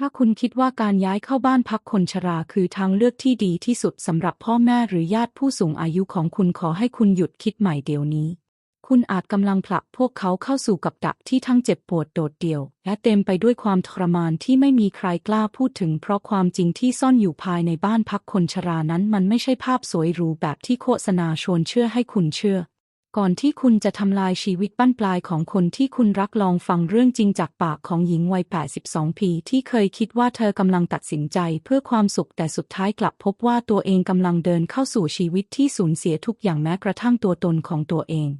ถ้าคุณคิดว่าการย้ายเข้าบ้านพักคนชราคือทางเลือกที่ดีที่สุดสำหรับพ่อแม่หรือญาติผู้สูงอายุของคุณขอให้คุณหยุดคิดใหม่เดี๋ยวนี้ คุณอาจกำลังผลักพวกเขาเข้าสู่กับดักที่ทั้งเจ็บปวดโดดเดี่ยว และเต็มไปด้วยความทรมานที่ไม่มีใครกล้าพูดถึง เพราะความจริงที่ซ่อนอยู่ภายในบ้านพักคนชรานั้น มันไม่ใช่ภาพสวยหรูแบบที่โฆษณาชวนเชื่อให้คุณเชื่อ ก่อนที่คุณจะทำลายชีวิตบั้นปลายของคนที่คุณรักลองฟังเรื่องจริงจากปากของหญิงวัย 82 ปีที่เคยคิดว่าเธอกำลังตัดสินใจเพื่อความสุขแต่สุดท้ายกลับพบว่าตัวเองกำลังเดินเข้าสู่ชีวิตที่สูญเสียทุกอย่างแม้กระทั่งตัวตนของตัวเอง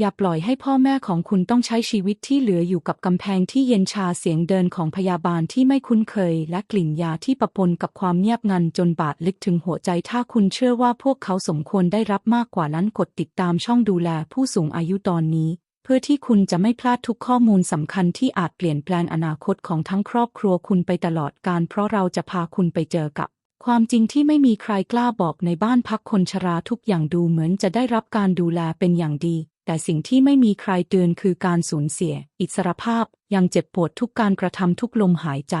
อย่าปล่อยให้พ่อแม่ของคุณต้องใช้ชีวิตที่เหลืออยู่กับกำแพงที่เย็นชาเสียงเดินของพยาบาลที่ไม่คุ้นเคย และกลิ่นยาที่ปะปนกับความเงียบงันจนบาดลึกถึงหัวใจถ้าคุณเชื่อว่าพวกเขาสมควรได้รับมากกว่านั้นกดติดตามช่องดูแลผู้สูงอายุตอนนี้ เพื่อที่คุณจะไม่พลาดทุกข้อมูลสำคัญที่อาจเปลี่ยนแปลงอนาคตของทั้งครอบครัวคุณไปตลอดการเพราะเราจะพาคุณไปเจอกับความจริงที่ไม่มีใครกล้าบอกในบ้านพักคนชราทุกอย่างดูเหมือนจะได้รับการดูแลเป็นอย่างดี แต่สิ่งที่ไม่มีใครเตือนคือการสูญเสีย อิสรภาพยังเจ็บปวดทุกการกระทำทุกลมหายใจ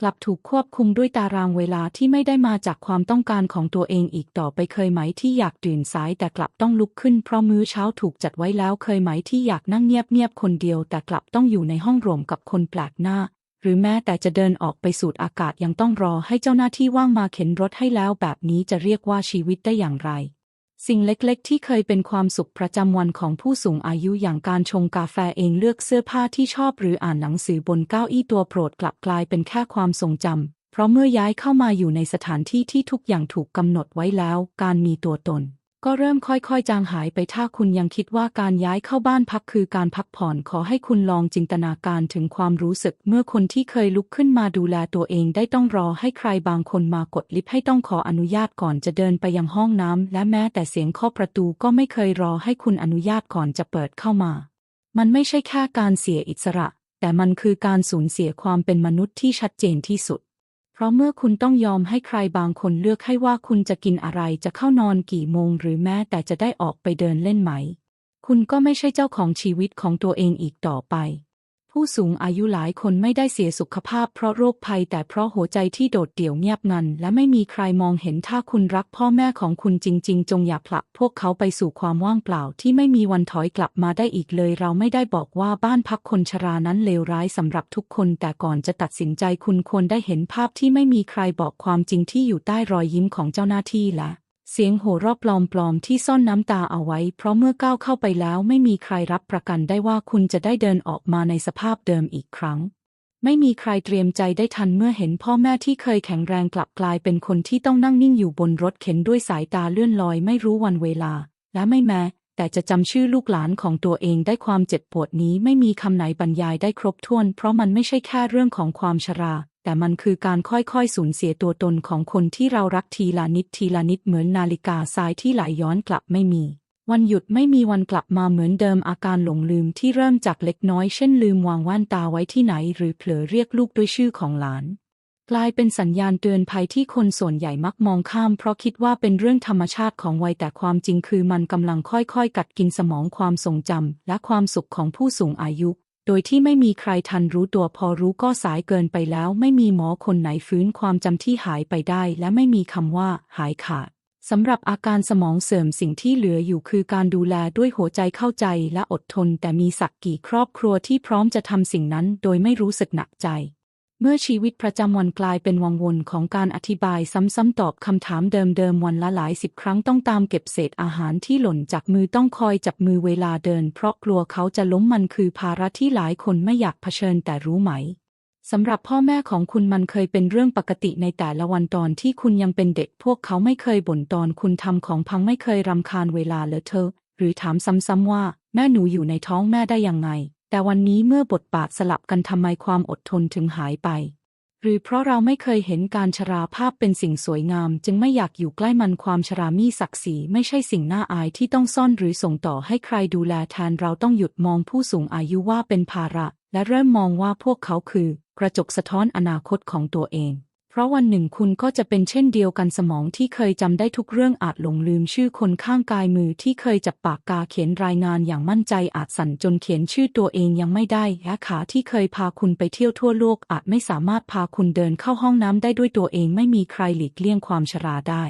กลับถูกควบคุมด้วยตารางเวลาที่ไม่ได้มาจากความต้องการของตัวเองอีกต่อไปเคยไหมที่อยากตื่นสายแต่กลับต้องลุกขึ้นเพราะมื้อเช้าถูกจัดไว้แล้วเคยไหมที่อยากนั่งเงียบๆคนเดียว แต่กลับต้องอยู่ในห้องรวมกับคนแปลกหน้า หรือแม้แต่จะเดินออกไปสูดอากาศยังต้องรอให้เจ้าหน้าที่ว่างมาเข็นรถให้แล้วแบบนี้จะเรียกว่าชีวิตได้อย่างไร สิ่งเล็กๆ ที่เคยเป็นความสุขประจำวันของผู้สูงอายุอย่างการชงกาแฟเองเลือกเสื้อผ้าที่ชอบหรืออ่านหนังสือบนเก้าอี้ตัวโปรดกลับกลายเป็นแค่ความทรงจำ เพราะเมื่อย้ายเข้ามาอยู่ในสถานที่ที่ทุกอย่างถูกกำหนดไว้แล้ว การมีตัวตน ก็เริ่มค่อยๆ จางหายไปถ้าคุณยังคิดว่าการย้ายเข้าบ้านพักคือการพักผ่อนขอให้คุณลองจินตนาการถึงความรู้สึก เมื่อคนที่เคยลุกขึ้นมาดูแลตัวเองได้ต้องรอให้ใครบางคนมากดลิฟต์ให้ต้องขออนุญาตก่อนจะเดินไปยังห้องน้ำและแม้แต่เสียงเคาะประตูก็ไม่เคยรอให้คุณอนุญาตก่อนจะเปิดเข้ามา มันไม่ใช่แค่การเสียอิสระ แต่มันคือการสูญเสียความเป็นมนุษย์ที่ชัดเจนที่สุด เพราะเมื่อคุณต้องยอมให้ใครบางคนเลือกให้ว่าคุณจะกินอะไรจะเข้านอนกี่โมง หรือแม้แต่จะได้ออกไปเดินเล่นไหม คุณก็ไม่ใช่เจ้าของชีวิตของตัวเองอีกต่อไป ผู้สูงอายุหลายคนไม่ได้เสียสุขภาพเพราะโรคภัย แต่เพราะหัวใจที่โดดเดี่ยวเงียบงัน และไม่มีใครมองเห็นถ้าคุณรักพ่อแม่ของคุณจริง ๆ จงอย่าผลักพวกเขาไปสู่ความว่างเปล่าที่ไม่มีวันถอยกลับมาได้อีกเลย เราไม่ได้บอกว่าบ้านพักคนชรานั้นเลวร้ายสำหรับทุกคน แต่ก่อนจะตัดสินใจคุณควรได้เห็นภาพที่ไม่มีใครบอกความจริงที่อยู่ใต้รอยยิ้มของเจ้าหน้าที่และ เสียงโห่รอบปลอมๆที่ซ่อนน้ำตาเอาไว้ เพราะเมื่อก้าวเข้าไปแล้วไม่มีใครรับประกันได้ว่าคุณจะได้เดินออกมาในสภาพเดิมอีกครั้ง ไม่มีใครเตรียมใจได้ทันเมื่อเห็นพ่อแม่ที่เคยแข็งแรงกลับกลายเป็นคนที่ต้องนั่งนิ่งอยู่บนรถเข็นด้วยสายตาเลื่อนลอยไม่รู้วันเวลา และไม่แม้ แต่จะจำชื่อลูกหลานของตัวเองได้ความเจ็บปวดนี้ไม่มีคำไหนบรรยายได้ครบถ้วน เพราะมันไม่ใช่แค่เรื่องของความชรา แต่มันคือการค่อยๆ สูญเสียตัวตนของคนที่เรารักทีละนิดทีละนิดเหมือนนาฬิกาทรายที่ไหลย้อนกลับไม่มี วันหยุดไม่มีวันกลับมาเหมือนเดิมอาการหลงลืมที่เริ่มจากเล็กน้อยเช่นลืมวางแว่นตาไว้ที่ไหน หรือเผลอเรียกลูกด้วยชื่อของหลาน กลายเป็นสัญญาณเตือนภัยที่คนส่วนใหญ่มักมองข้าม เพราะคิดว่าเป็นเรื่องธรรมชาติของวัยแต่ความจริงคือมันกำลังค่อยๆ กัดกินสมองความทรงจำและความสุขของผู้สูงอายุ โดยที่ไม่มีใครทันรู้ตัวพอรู้ก็สายเกินไปแล้ว ไม่มีหมอคนไหนฟื้นความจำที่หายไปได้ และไม่มีคำว่า หายขาดสำหรับอาการสมองเสื่อมสิ่งที่เหลืออยู่คือการดูแลด้วยหัวใจเข้าใจและอดทน แต่มีสักกี่ครอบครัวที่พร้อมจะทำสิ่งนั้น โดยไม่รู้สึกหนักใจ เมื่อชีวิตประจำวันกลายเป็นวังวนของการอธิบายซ้ำๆตอบคำถามเดิมๆวันละหลายสิบครั้งต้องตามเก็บเศษอาหารที่หล่นจากมือต้องคอยจับมือเวลาเดิน เพราะกลัวเขาจะล้มมันคือภาระที่หลายคนไม่อยากเผชิญแต่รู้ไหมสำหรับพ่อแม่ของคุณมันเคยเป็นเรื่องปกติในแต่ละวันตอนที่คุณยังเป็นเด็ก พวกเขาไม่เคยบ่นตอนคุณทำของพังไม่เคยรำคาญเวลาเลอะเทอะหรือถามซ้ำๆว่า แม่หนูอยู่ในท้องแม่ได้ยังไง แต่วันนี้เมื่อบทบาทสลับกันทำไมความอดทนถึงหายไป หรือเพราะเราไม่เคยเห็นการชราภาพเป็นสิ่งสวยงาม จึงไม่อยากอยู่ใกล้มันความชรามีศักดิ์ศรีไม่ใช่สิ่งน่าอายที่ต้องซ่อนหรือส่งต่อให้ใครดูแลแทนเราต้องหยุดมองผู้สูงอายุว่าเป็นภาระ และเริ่มมองว่าพวกเขาคือ กระจกสะท้อนอนาคตของตัวเอง เพราะวันหนึ่งคุณก็จะเป็นเช่นเดียวกันสมองที่เคยจำได้ทุกเรื่องอาจหลงลืมชื่อคนข้างกายมือที่เคยจับปากกาเขียนรายงานอย่างมั่นใจอาจสั่นจนเขียนชื่อตัวเองยังไม่ได้และขาที่เคยพาคุณไปเที่ยวทั่วโลกอาจไม่สามารถพาคุณเดินเข้าห้องน้ำได้ด้วยตัวเองไม่มีใครหลีกเลี่ยงความชราได้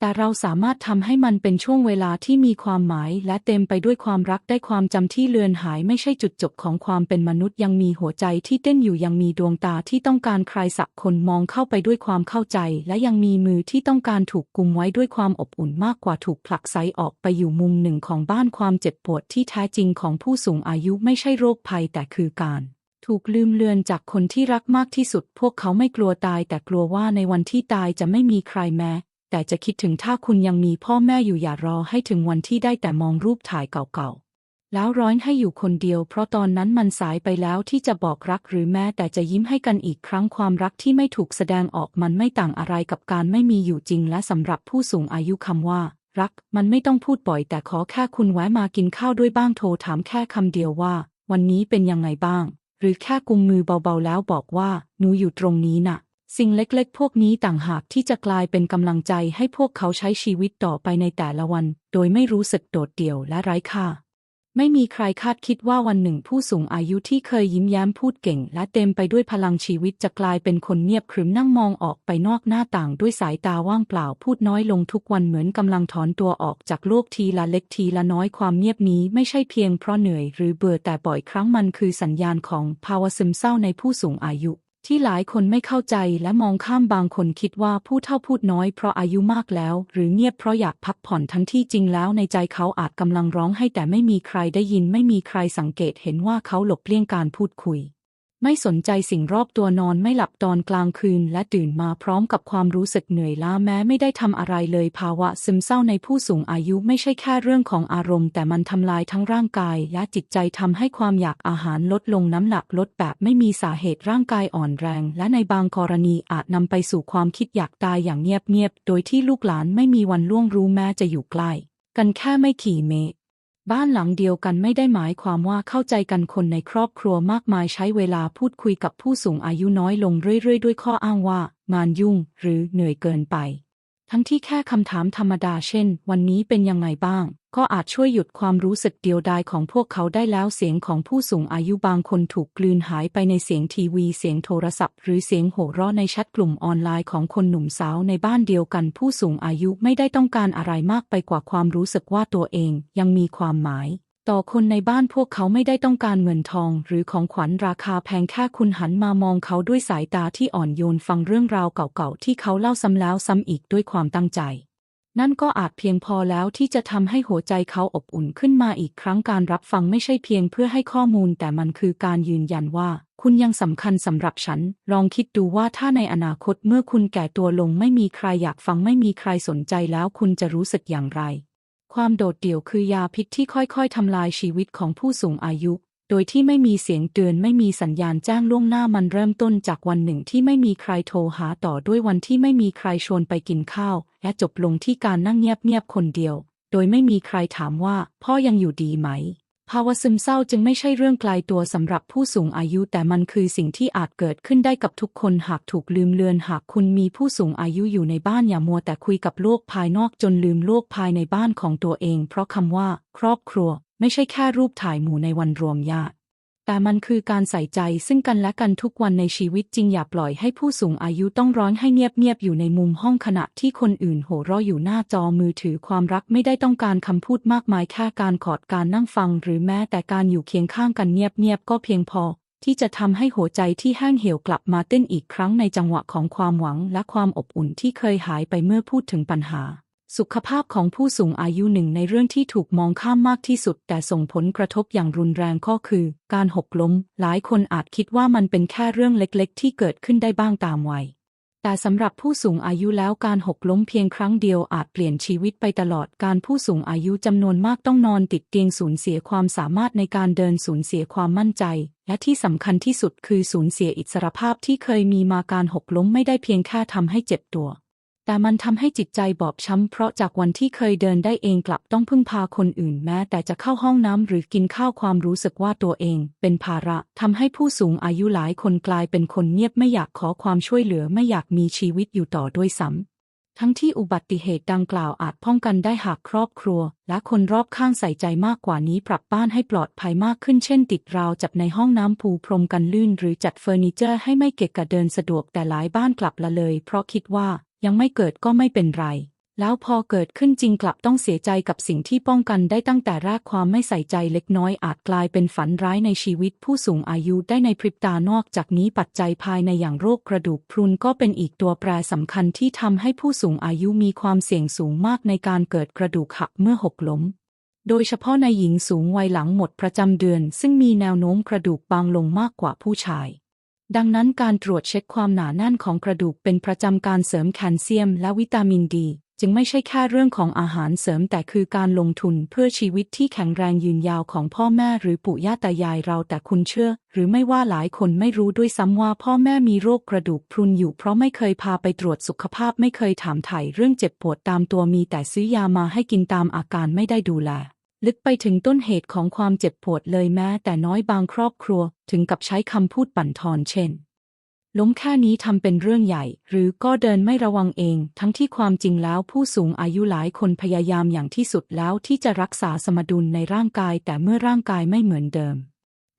แต่เราสามารถทำให้มันเป็นช่วงเวลาที่มีความหมาย และเต็มไปด้วยความรักได้ความจำที่เลือนหายไม่ใช่จุดจบของความเป็นมนุษย์ยังมีหัวใจที่เต้นอยู่ยังมีดวงตาที่ต้องการใครสักคนมองเข้าไปด้วยความเข้าใจ และยังมีมือที่ต้องการถูกกุมไว้ด้วยความอบอุ่นมากกว่าถูกผลักไสออกไปอยู่มุมหนึ่งของบ้านความเจ็บปวดที่แท้จริงของผู้สูงอายุไม่ใช่โรคภัยแต่คือการถูกลืมเลือนจากคนที่รักมากที่สุด พวกเขาไม่กลัวตายแต่กลัวว่าในวันที่ตายจะไม่มีใครแม้ แต่จะคิดถึงถ้าคุณยังมีพ่อแม่อยู่อย่ารอให้ถึงวันที่ได้แต่มองรูปถ่ายเก่าๆ แล้วร้อนให้อยู่คนเดียว เพราะตอนนั้นมันสายไปแล้วที่จะบอกรักหรือแม้แต่จะยิ้มให้กันอีกครั้งความรักที่ไม่ถูกแสดงออกมันไม่ต่างอะไรกับการไม่มีอยู่จริง และสำหรับผู้สูงอายุคำว่า รัก มันไม่ต้องพูดบ่อย แต่ขอแค่คุณแวะมากินข้าวด้วยบ้างโทรถามแค่คำเดียวว่า วันนี้เป็นยังไงบ้าง หรือแค่กุมมือเบาๆแล้วบอกว่าหนูอยู่ตรงนี้น่ะ สิ่งเล็กๆ พวกนี้ต่างหากที่จะกลายเป็นกำลังใจให้พวกเขาใช้ชีวิตต่อไปในแต่ละวัน โดยไม่รู้สึกโดดเดี่ยวและไร้ค่า ไม่มีใครคาดคิดว่าวันหนึ่งผู้สูงอายุที่เคยยิ้มแย้มพูดเก่ง และเต็มไปด้วยพลังชีวิตจะกลายเป็นคนเงียบขรึมนั่งมองออกไปนอกหน้าต่างด้วยสายตาว่างเปล่าพูดน้อยลงทุกวันเหมือนกำลังถอนตัวออกจากโลกทีละเล็กทีละน้อยความเงียบนี้ไม่ใช่เพียงเพราะเหนื่อยหรือเบื่อแต่บ่อยครั้งมันคือสัญญาณของภาวะซึมเศร้าในผู้สูงอายุ ที่หลายคนไม่เข้าใจและมองข้ามบางคนคิดว่าผู้เฒ่าพูดน้อยเพราะอายุมากแล้ว หรือเงียบเพราะอยากพักผ่อนทั้งที่จริงแล้วในใจเขาอาจกำลังร้องให้แต่ไม่มีใครได้ยินไม่มีใครสังเกตเห็นว่าเขาหลบเลี่ยงการพูดคุย ไม่สนใจสิ่งรอบตัวนอนไม่หลับตอนกลางคืน และตื่นมาพร้อมกับความรู้สึกเหนื่อยล้าแม้ไม่ได้ทำอะไรเลยภาวะซึมเศร้าในผู้สูงอายุไม่ใช่แค่เรื่องของอารมณ์ แต่มันทำลายทั้งร่างกาย และจิตใจทำให้ความอยากอาหารลดลงน้ำหนักลดแบบไม่มีสาเหตุร่างกายอ่อนแรง และในบางกรณีอาจนำไปสู่ความคิดอยากตายอย่างเงียบๆโดยที่ลูกหลานไม่มีวันล่วงรู้แม้จะอยู่ใกล้กันแค่ไม่กี่เมตร บ้านหลังเดียวกันไม่ได้หมายความว่าเข้าใจกันคนในครอบครัวมากมายใช้เวลาพูดคุยกับผู้สูงอายุน้อยลงเรื่อยๆ ด้วยข้ออ้างว่า งานยุ่ง หรือเหนื่อยเกินไป ทั้งที่แค่คำถามธรรมดาเช่น วันนี้เป็นยังไงบ้าง ก็อาจช่วยหยุดความรู้สึกเดียวดายของพวกเขาได้แล้วเสียงของผู้สูงอายุบางคนถูกกลืนหายไปในเสียงทีวี เสียงโทรศัพท์ หรือเสียงโห่เราะในแชทกลุ่มออนไลน์ของคนหนุ่มสาวในบ้านเดียวกัน ผู้สูงอายุไม่ได้ต้องการอะไรมากไปกว่าความรู้สึกว่าตัวเองยังมีความหมาย ต่อคนในบ้านพวกเขาไม่ได้ต้องการเงินทองหรือของขวัญราคาแพงแค่คุณหันมามองเขาด้วยสายตาที่อ่อนโยนฟังเรื่องราวเก่าๆที่เขาเล่าซ้ำแล้วซ้ำอีกด้วยความตั้งใจ นั่นก็อาจเพียงพอแล้วที่จะทำให้หัวใจเขาอบอุ่นขึ้นมาอีกครั้งการรับฟังไม่ใช่เพียงเพื่อให้ข้อมูลแต่มันคือการยืนยันว่า คุณยังสำคัญสำหรับฉัน ลองคิดดูว่าถ้าในอนาคตเมื่อคุณแก่ตัวลงไม่มีใครอยากฟังไม่มีใครสนใจแล้วคุณจะรู้สึกอย่างไร ความโดดเดี่ยวคือยาพิษที่ค่อยๆทำลายชีวิตของผู้สูงอายุ โดยที่ไม่มีเสียงเตือนไม่มีสัญญาณแจ้งล่วงหน้ามันเริ่มต้นจากวันหนึ่งที่ไม่มีใครโทรหาต่อด้วยวันที่ไม่มีใครชวนไปกินข้าว และจบลงที่การนั่งเงียบๆคนเดียว โดยไม่มีใครถามว่า พ่อยังอยู่ดีไหม ภาวะซึมเศร้าจึงไม่ใช่เรื่องไกลตัวสำหรับผู้สูงอายุ แต่มันคือสิ่งที่อาจเกิดขึ้นได้กับทุกคนหากถูกลืมเลือนหากคุณมีผู้สูงอายุอยู่ในบ้านอย่ามัวแต่คุยกับโลกภายนอกจนลืมโลกภายในบ้านของตัวเอง เพราะคำว่า ครอบครัว ไม่ใช่แค่รูปถ่ายหมู่ในวันรวมญาติ แต่มันคือการใส่ใจซึ่งกันและกันทุกวันในชีวิตจริงอย่าปล่อยให้ผู้สูงอายุต้องร้อนให้เงียบๆอยู่ในมุมห้องขณะที่คนอื่นโห่ราะอยู่หน้าจอมือถือความรักไม่ได้ต้องการคำพูดมากมายแค่การกอดการนั่งฟัง หรือแม้แต่การอยู่เคียงข้างกันเงียบๆก็เพียงพอ ที่จะทำให้หัวใจที่แห้งเหี่ยวกลับมาเต้นอีกครั้งในจังหวะของความหวังและความอบอุ่นที่เคยหายไปเมื่อพูดถึงปัญหา สุขภาพของผู้สูงอายุหนึ่งในเรื่องที่ถูกมองข้ามมากที่สุด แต่ส่งผลกระทบอย่างรุนแรงก็คือ การหกล้ม หลายคนอาจคิดว่ามันเป็นแค่เรื่องเล็กๆ ที่เกิดขึ้นได้บ้างตามวัย แต่สำหรับผู้สูงอายุแล้วการหกล้มเพียงครั้งเดียวอาจเปลี่ยนชีวิตไปตลอดการผู้สูงอายุจำนวนมากต้องนอนติดเตียงสูญเสียความสามารถในการเดินสูญเสียความมั่นใจ และที่สำคัญที่สุดคือสูญเสียอิสรภาพที่เคยมีมาการหกล้มไม่ได้เพียงแค่ทำให้เจ็บตัว แต่มันทำให้จิตใจบอบช้ำเพราะจากวันที่เคยเดินได้เองกลับต้องพึ่งพาคนอื่นแม้แต่จะเข้าห้องน้ำหรือกินข้าวความรู้สึกว่าตัวเอง เป็นภาระทำให้ผู้สูงอายุหลายคนกลายเป็นคนเงียบไม่อยากขอความช่วยเหลือไม่อยากมีชีวิตอยู่ต่อด้วยซ้ำทั้งที่อุบัติเหตุดังกล่าวอาจป้องกันได้หากครอบครัว และคนรอบข้างใส่ใจมากกว่านี้ปรับบ้านให้ปลอดภัยมากขึ้นเช่น ติดราวจับในห้องน้ำปูพรมกันลื่น หรือจัดเฟอร์นิเจอร์ให้ไม่เกะกะเดินสะดวกแต่หลายบ้านกลับละเลย เพราะคิดว่า ยังไม่เกิดก็ไม่เป็นไร แล้วพอเกิดขึ้นจริงกลับต้องเสียใจกับสิ่งที่ป้องกันได้ตั้งแต่แรกความไม่ใส่ใจเล็กน้อยอาจกลายเป็นฝันร้ายในชีวิตผู้สูงอายุได้ในพริบตานอกจากนี้ปัจจัยภายในอย่างโรคกระดูกพรุนก็เป็นอีกตัวแปรสำคัญที่ทำให้ผู้สูงอายุมีความเสี่ยงสูงมากในการเกิดกระดูกหักเมื่อหกล้มโดยเฉพาะในหญิงสูงวัยหลังหมดประจำเดือน ซึ่งมีแนวโน้มกระดูกบางลงมากกว่าผู้ชาย ดังนั้นการตรวจเช็คความหนาแน่นของกระดูกเป็นประจำการเสริมแคลเซียมและวิตามินดี จึงไม่ใช่แค่เรื่องของอาหารเสริมแต่คือการลงทุนเพื่อชีวิตที่แข็งแรงยืนยาวของพ่อแม่หรือปู่ย่าตายายเราแต่คุณเชื่อ หรือไม่ว่าหลายคนไม่รู้ด้วยซ้ำว่าพ่อแม่มีโรคกระดูกพรุนอยู่เพราะไม่เคยพาไปตรวจสุขภาพไม่เคยถามไถ่เรื่องเจ็บปวดตามตัวมีแต่ซื้อยามาให้กินตามอาการไม่ได้ดูแล ลึกไปถึงต้นเหตุของความเจ็บปวดเลยแม้แต่น้อยบางครอบครัว ถึงกับใช้คำพูดปั่นทอนเช่น ล้มแค่นี้ทำเป็นเรื่องใหญ่ หรือก็เดินไม่ระวังเอง ทั้งที่ความจริงแล้วผู้สูงอายุหลายคนพยายามอย่างที่สุดแล้วที่จะรักษาสมดุลในร่างกาย แต่เมื่อร่างกายไม่เหมือนเดิม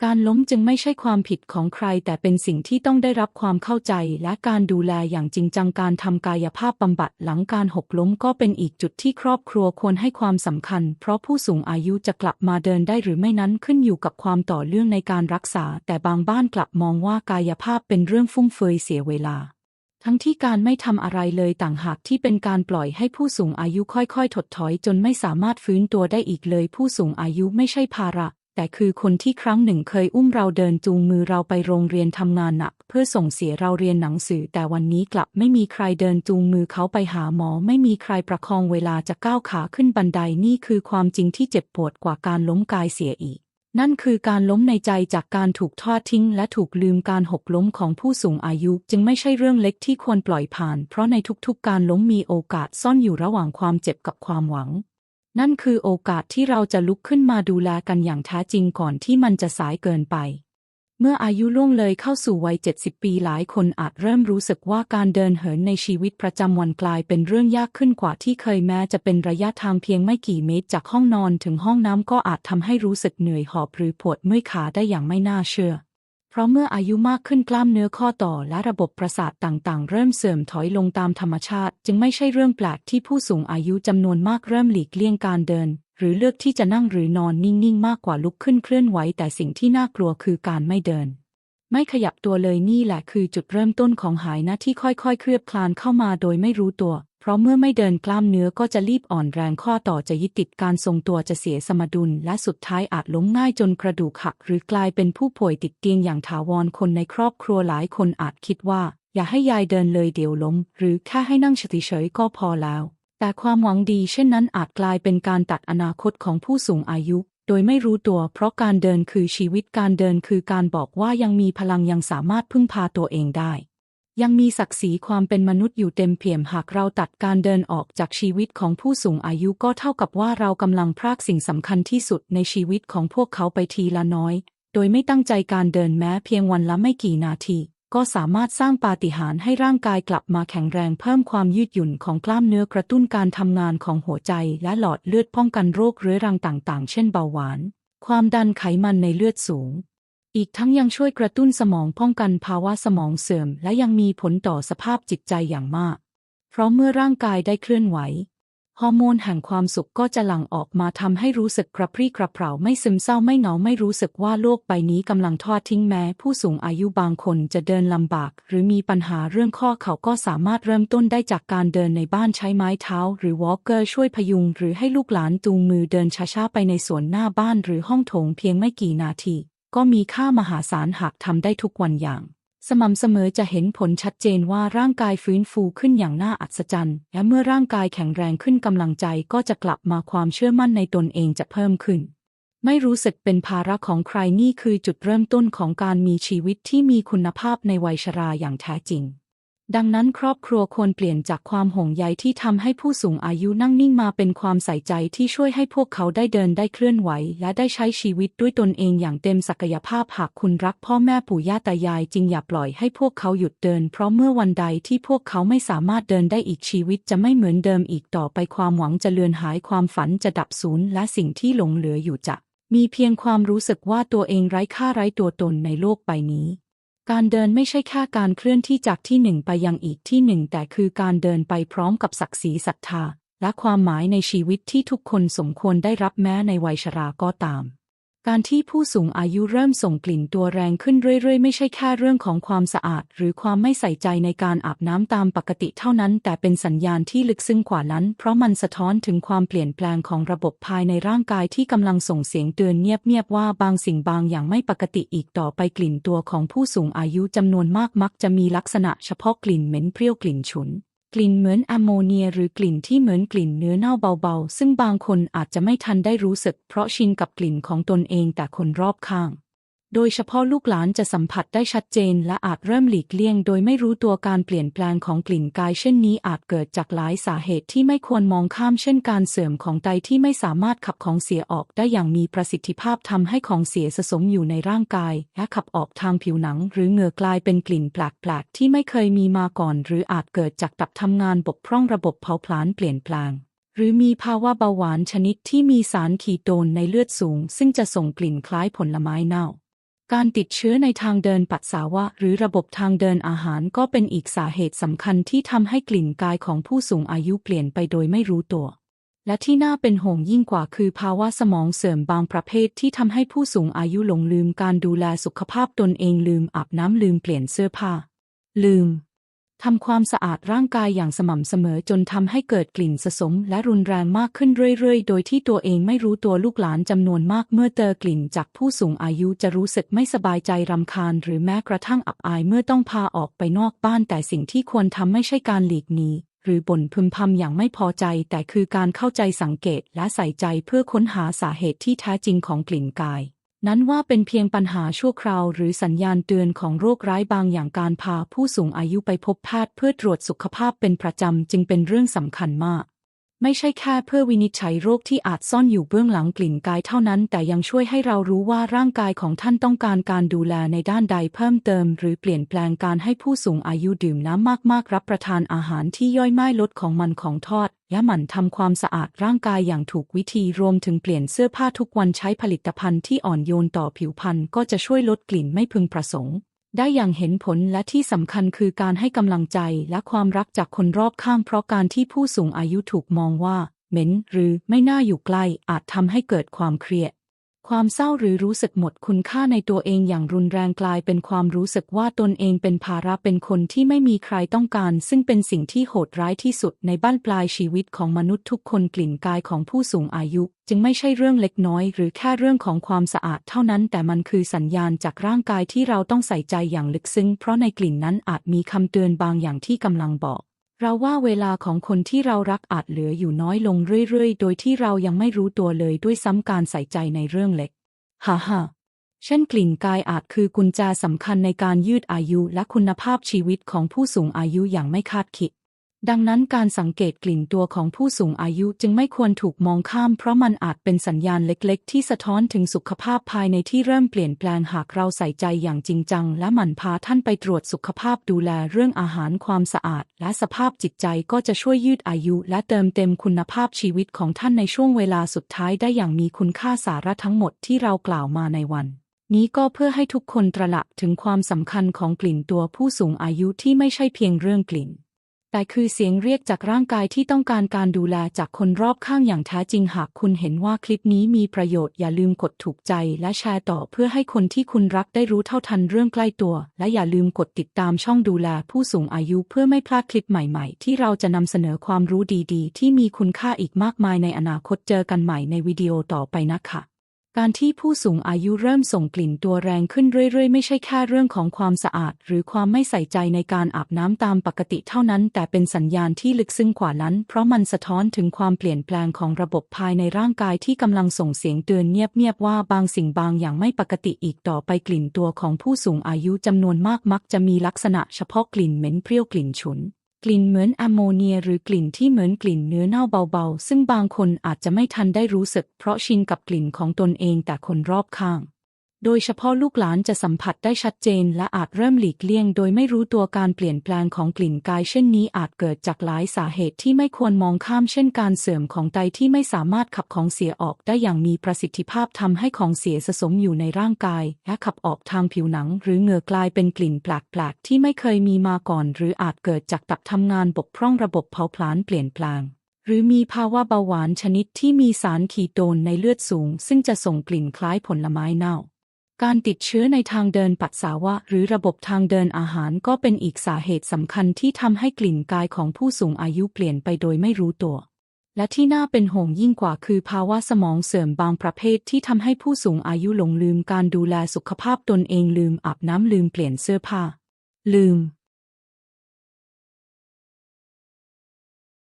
การล้มจึงไม่ใช่ความผิดของใคร แต่เป็นสิ่งที่ต้องได้รับความเข้าใจ และการดูแลอย่างจริงจังการทำกายภาพบำบัดหลังการหกล้มก็เป็นอีกจุดที่ครอบครัวควรให้ความสำคัญ เพราะผู้สูงอายุจะกลับมาเดินได้หรือไม่นั้นขึ้นอยู่กับความต่อเนื่องในการรักษา แต่บางบ้านกลับมองว่ากายภาพเป็นเรื่องฟุ่มเฟือยเสียเวลา ทั้งที่การไม่ทำอะไรเลยต่างหากที่เป็นการปล่อยให้ผู้สูงอายุค่อยๆ ถดถอย จนไม่สามารถฟื้นตัวได้อีกเลย ผู้สูงอายุไม่ใช่ภาระ แต่คือคนที่ครั้งหนึ่งเคยอุ้มเราเดินจูงมือเราไปโรงเรียนทำงานหนัก เพื่อส่งเสียเราเรียนหนังสือ แต่วันนี้กลับไม่มีใครเดินจูงมือเขาไปหาหมอ ไม่มีใครประคองเวลาจะก้าวขาขึ้นบันไดนี่คือความจริงที่เจ็บปวดกว่าการล้มกายเสียอีก นั่นคือการล้มในใจจากการถูกทอดทิ้ง และถูกลืมการหกล้มของผู้สูงอายุ จึงไม่ใช่เรื่องเล็กที่ควรปล่อยผ่าน เพราะในทุกๆการล้มมีโอกาสซ่อนอยู่ระหว่างความเจ็บกับความหวัง นั่นคือโอกาสที่เราจะลุกขึ้นมาดูแลกันอย่างแท้จริงก่อนที่มันจะสายเกินไป เมื่ออายุล่วงเลยเข้าสู่วัย 70 ปีหลายคนอาจเริ่มรู้สึกว่าการเดินเหินในชีวิตประจำวันกลายเป็นเรื่องยากขึ้นกว่าที่เคยแม้จะเป็นระยะทางเพียงไม่กี่เมตรจากห้องนอนถึงห้องน้ำก็อาจทำให้รู้สึกเหนื่อยหอบหรือปวดเมื่อยขาได้อย่างไม่น่าเชื่อ ราะเมื่ออายุมากขึ้นกล้ามเนื้อข้อต่อและระบบประสาทต่างๆ เริ่มเสื่อมถอยลงตามธรรมชาติ จึงไม่ใช่เรื่องแปลกที่ผู้สูงอายุจำนวนมากเริ่มหลีกเลี่ยงการเดิน หรือเลือกที่จะนั่งหรือนอนนิ่งๆ มากกว่าลุกขึ้นเคลื่อนไหว แต่สิ่งที่น่ากลัวคือการไม่เดิน ไม่ขยับตัวเลยนี่แหละคือจุดเริ่มต้นของหายนะที่ค่อยๆ เคลือบคลานเข้ามาโดยไม่รู้ตัว ราะเมื่อไม่เดินกล้ามเนื้อก็จะรีบอ่อนแรงข้อต่อจะยึดติดการทรงตัวจะเสียสมดุล และสุดท้ายอาจล้มง่ายจนกระดูกหัก หรือกลายเป็นผู้ป่วยติดเตียงอย่างถาวรคนในครอบครัวหลายคนอาจคิดว่า อย่าให้ยายเดินเลยเดี๋ยวล้ม หรือแค่ให้นั่งเฉยๆก็พอแล้ว แต่ความหวังดีเช่นนั้นอาจกลายเป็นการตัดอนาคตของผู้สูงอายุ โดยไม่รู้ตัวเพราะการเดินคือชีวิตการเดินคือการบอกว่ายังมีพลังยังสามารถพึ่งพาตัวเองได้ ยังมีศักดิ์ศรีความเป็นมนุษย์อยู่เต็มเปี่ยมหากเราตัดการเดินออกจากชีวิตของผู้สูงอายุก็เท่ากับว่าเรากำลังพรากสิ่งสำคัญที่สุดในชีวิตของพวกเขาไปทีละน้อย โดยไม่ตั้งใจการเดินแม้เพียงวันละไม่กี่นาที ก็สามารถสร้างปาฏิหาริย์ให้ร่างกายกลับมาแข็งแรงเพิ่มความยืดหยุ่นของกล้ามเนื้อกระตุ้นการทำงานของหัวใจ และหลอดเลือดป้องกันโรคเรื้อรังต่าง ๆ เช่นเบาหวาน ความดันไขมันในเลือดสูง อีกทั้งยังช่วยกระตุ้นสมองป้องกันภาวะสมองเสื่อม และยังมีผลต่อสภาพจิตใจอย่างมาก เพราะเมื่อร่างกายได้เคลื่อนไหว ฮอร์โมนแห่งความสุขก็จะหลั่งออกมาทำให้รู้สึกกระปรี้กระเปร่าไม่ซึมเศร้าไม่เหงาไม่รู้สึกว่าโลกใบนี้กำลังทอดทิ้งแม้ ผู้สูงอายุบางคนจะเดินลำบาก หรือมีปัญหาเรื่องข้อเขาก็สามารถเริ่มต้นได้จากการเดินในบ้านใช้ไม้เท้า หรือวอล์กเกอร์ช่วยพยุง หรือให้ลูกหลานจูงมือเดินช้าๆไปในสวนหน้าบ้านหรือห้องโถงเพียงไม่กี่นาที ก็มีค่ามหาศาลหากทำได้ทุกวันอย่าง สม่ำเสมอจะเห็นผลชัดเจนว่าร่างกายฟื้นฟูขึ้นอย่างน่าอัศจรรย์ และเมื่อร่างกายแข็งแรงขึ้นกำลังใจก็จะกลับมาความเชื่อมั่นในตนเองจะเพิ่มขึ้น ไม่รู้สึกเป็นภาระของใครนี่คือจุดเริ่มต้นของการมีชีวิตที่มีคุณภาพในวัยชราอย่างแท้จริง ดังนั้นครอบครัวควรเปลี่ยนจากความห่วงใยที่ทำให้ผู้สูงอายุนั่งนิ่งมาเป็นความใส่ใจที่ช่วยให้พวกเขาได้เดินได้เคลื่อนไหว และได้ใช้ชีวิตด้วยตนเองอย่างเต็มศักยภาพหากคุณรักพ่อแม่ปู่ย่าตายายจึงอย่าปล่อยให้พวกเขาหยุดเดิน เพราะเมื่อวันใดที่พวกเขาไม่สามารถเดินได้อีกชีวิตจะไม่เหมือนเดิมอีกต่อไปความหวังจะเลือนหายความฝันจะดับสูญและสิ่งที่หลงเหลืออยู่จะมีเพียงความรู้สึกว่าตัวเองไร้ค่าไร้ตัวตนในโลกใบนี้ การเดินไม่ใช่แค่การเคลื่อนที่จากที่หนึ่งไปยังอีกที่หนึ่ง แต่คือการเดินไปพร้อมกับศักดิ์ศรีศรัทธา และความหมายในชีวิตที่ทุกคนสมควรได้รับแม้ในวัยชราก็ตาม การที่ผู้สูงอายุเริ่มส่งกลิ่นตัวแรงขึ้นเรื่อยๆ ไม่ใช่แค่เรื่องของความสะอาด หรือความไม่ใส่ใจในการอาบน้ำตามปกติเท่านั้น แต่เป็นสัญญาณที่ลึกซึ้งกว่านั้น เพราะมันสะท้อนถึงความเปลี่ยนแปลงของระบบภายในร่างกายที่กำลังส่งเสียงเตือนเงียบๆว่าบางสิ่งบางอย่างไม่ปกติอีกต่อไปกลิ่นตัวของผู้สูงอายุจำนวนมากมักจะมีลักษณะเฉพาะกลิ่นเหม็นเปรี้ยวกลิ่นฉุน กลิ่นเหมือนแอมโมเนียหรือกลิ่นที่เหมือนกลิ่นเนื้อเน่าเบาๆ ซึ่งบางคนอาจจะไม่ทันได้รู้สึกเพราะชินกับกลิ่นของตนเองแต่คนรอบข้าง โดยเฉพาะลูกหลานจะสัมผัสได้ชัดเจนและอาจเริ่มหลีกเลี่ยง โดยไม่รู้ตัวการเปลี่ยนแปลงของกลิ่นกาย เช่นนี้อาจเกิดจากหลายสาเหตุที่ไม่ควรมองข้าม เช่นการเสื่อมของไตที่ไม่สามารถขับของเสียออกได้อย่างมีประสิทธิภาพทำให้ของเสียสะสมอยู่ในร่างกาย และขับออกทางผิวหนัง หรือเหงื่อกลายเป็นกลิ่นแปลกๆที่ไม่เคยมีมาก่อน หรืออาจเกิดจากตับทำงานบกพร่องระบบเผาผลาญเปลี่ยนแปลงหรือมีภาวะเบาหวานชนิดที่มีสารคีโตนในเลือดสูง ซึ่งจะส่งกลิ่นคล้ายผลไม้เน่า การติดเชื้อในทางเดินปัสสาวะ หรือระบบทางเดินอาหารก็เป็นอีกสาเหตุสำคัญที่ทำให้กลิ่นกายของผู้สูงอายุเปลี่ยนไปโดยไม่รู้ตัว และที่น่าเป็นห่วงยิ่งกว่าคือภาวะสมองเสื่อมบางประเภทที่ทำให้ผู้สูงอายุหลงลืมการดูแลสุขภาพตนเองลืมอาบน้ำลืมเปลี่ยนเสื้อผ้า ลืม ทำความสะอาดร่างกายอย่างสม่ำเสมอจนทำให้เกิดกลิ่นสะสมและรุนแรงมากขึ้นเรื่อยๆ โดยที่ตัวเองไม่รู้ตัวลูกหลานจำนวนมากเมื่อเจอกลิ่นจากผู้สูงอายุจะรู้สึกไม่สบายใจรำคาญ หรือแม้กระทั่งอับอายเมื่อต้องพาออกไปนอกบ้านแต่สิ่งที่ควรทำไม่ใช่การหลีกหนีหรือบ่นพึมพำอย่างไม่พอใจ แต่คือการเข้าใจสังเกตและใส่ใจเพื่อค้นหาสาเหตุที่แท้จริงของกลิ่นกาย นั้นว่าเป็นเพียงปัญหาชั่วคราวหรือสัญญาณเตือนของโรคร้ายบางอย่างการพาผู้สูงอายุไปพบแพทย์เพื่อตรวจสุขภาพเป็นประจำจึงเป็นเรื่องสำคัญมาก ไม่ใช่แค่เพื่อวินิจฉัยโรคที่อาจซ่อนอยู่เบื้องหลังกลิ่นกายเท่านั้น แต่ยังช่วยให้เรารู้ว่าร่างกายของท่านต้องการการดูแลในด้านใดเพิ่มเติม หรือเปลี่ยนแปลงการให้ผู้สูงอายุดื่มน้ำมากๆ รับประทานอาหารที่ย่อยไม่ลดของมันของทอดและหมั่นทำความสะอาดร่างกายอย่างถูกวิธีรวมถึงเปลี่ยนเสื้อผ้าทุกวันใช้ผลิตภัณฑ์ที่อ่อนโยนต่อผิวพรรณก็จะช่วยลดกลิ่นไม่พึงประสงค์ ได้อย่างเห็นผลและที่สำคัญคือการให้กำลังใจและความรักจากคนรอบข้างเพราะการที่ผู้สูงอายุถูกมองว่า เหม็นหรือไม่น่าอยู่ใกล้อาจทำให้เกิดความเครียด ความเศร้าหรือรู้สึกหมดคุณค่าในตัวเองอย่างรุนแรงกลายเป็นความรู้สึกว่าตนเองเป็นภาระเป็นคนที่ไม่มีใครต้องการ ซึ่งเป็นสิ่งที่โหดร้ายที่สุดในบ้านปลายชีวิตของมนุษย์ทุกคนกลิ่นกายของผู้สูงอายุ จึงไม่ใช่เรื่องเล็กน้อย หรือแค่เรื่องของความสะอาดเท่านั้น แต่มันคือสัญญาณจากร่างกายที่เราต้องใส่ใจอย่างลึกซึ้ง เพราะในกลิ่นนั้นอาจมีคำเตือนบางอย่างที่กำลังบอก เราว่าเวลาของคนที่เรารักอาจเหลืออยู่น้อยลงเรื่อยๆ โดยที่เรายังไม่รู้ตัวเลยด้วยซ้ำการใส่ใจในเรื่องเล็ก ฮ่าฮ่าเช่นกลิ่นกายอาจคือกุญแจสำคัญในการยืดอายุและคุณภาพชีวิตของผู้สูงอายุอย่างไม่คาดคิด ดังนั้นการสังเกตกลิ่นตัวของผู้สูงอายุจึงไม่ควรถูกมองข้าม เพราะมันอาจเป็นสัญญาณเล็กๆ ที่สะท้อนถึงสุขภาพภายในที่เริ่มเปลี่ยนแปลงหากเราใส่ใจอย่างจริงจัง และหมั่นพาท่านไปตรวจสุขภาพดูแลเรื่องอาหารความสะอาด และสภาพจิตใจก็จะช่วยยืดอายุ และเติมเต็มคุณภาพชีวิตของท่านในช่วงเวลาสุดท้ายได้อย่างมีคุณค่าสาระทั้งหมดที่เรากล่าวมาในวันนี้ก็เพื่อให้ทุกคนตระหนักถึงความสำคัญของกลิ่นตัวผู้สูงอายุที่ไม่ใช่เพียงเรื่องกลิ่น แต่คือเสียงเรียกจากร่างกายที่ต้องการการดูแลจากคนรอบข้างอย่างแท้จริงหากคุณเห็นว่าคลิปนี้มีประโยชน์อย่าลืมกดถูกใจและแชร์ต่อเพื่อให้คนที่คุณรักได้รู้เท่าทันเรื่องใกล้ตัว และอย่าลืมกดติดตามช่องดูแลผู้สูงอายุเพื่อไม่พลาดคลิปใหม่ๆ ที่เราจะนำเสนอความรู้ดีๆ ที่มีคุณค่าอีกมากมายในอนาคตเจอกันใหม่ในวิดีโอต่อไปนะคะ การที่ผู้สูงอายุเริ่มส่งกลิ่นตัวแรงขึ้นเรื่อยๆ ไม่ใช่แค่เรื่องของความสะอาด หรือความไม่ใส่ใจในการอาบน้ำตามปกติเท่านั้น แต่เป็นสัญญาณที่ลึกซึ้งกว่านั้น เพราะมันสะท้อนถึงความเปลี่ยนแปลงของระบบภายในร่างกายที่กำลังส่งเสียงเตือนเงียบๆว่าบางสิ่งบางอย่างไม่ปกติอีกต่อไปกลิ่นตัวของผู้สูงอายุจำนวนมากมักจะมีลักษณะเฉพาะกลิ่นเหม็นเปรี้ยวกลิ่นฉุน กลิ่นเหมือนแอมโมเนียหรือกลิ่นที่เหมือนกลิ่นเนื้อเน่าเบาๆ ซึ่งบางคนอาจจะไม่ทันได้รู้สึกเพราะชินกับกลิ่นของตนเองแต่คนรอบข้าง โดยเฉพาะลูกหลานจะสัมผัสได้ชัดเจนและอาจเริ่มหลีกเลี่ยง โดยไม่รู้ตัวการเปลี่ยนแปลงของกลิ่นกาย เช่นนี้อาจเกิดจากหลายสาเหตุที่ไม่ควรมองข้าม เช่นการเสื่อมของไตที่ไม่สามารถขับของเสียออกได้อย่างมีประสิทธิภาพทำให้ของเสียสะสมอยู่ในร่างกาย และขับออกทางผิวหนัง หรือเหงื่อกลายเป็นกลิ่นแปลกๆที่ไม่เคยมีมาก่อน หรืออาจเกิดจากตับทำงานบกพร่องระบบเผาผลาญเปลี่ยนแปลงหรือมีภาวะเบาหวานชนิดที่มีสารคีโตนในเลือดสูง ซึ่งจะส่งกลิ่นคล้ายผลไม้เน่า การติดเชื้อในทางเดินปัสสาวะ หรือระบบทางเดินอาหารก็เป็นอีกสาเหตุสำคัญที่ทำให้กลิ่นกายของผู้สูงอายุเปลี่ยนไปโดยไม่รู้ตัว และที่น่าเป็นห่วงยิ่งกว่าคือภาวะสมองเสื่อมบางประเภทที่ทำให้ผู้สูงอายุหลงลืมการดูแลสุขภาพตนเองลืมอาบน้ำลืมเปลี่ยนเสื้อผ้า ลืม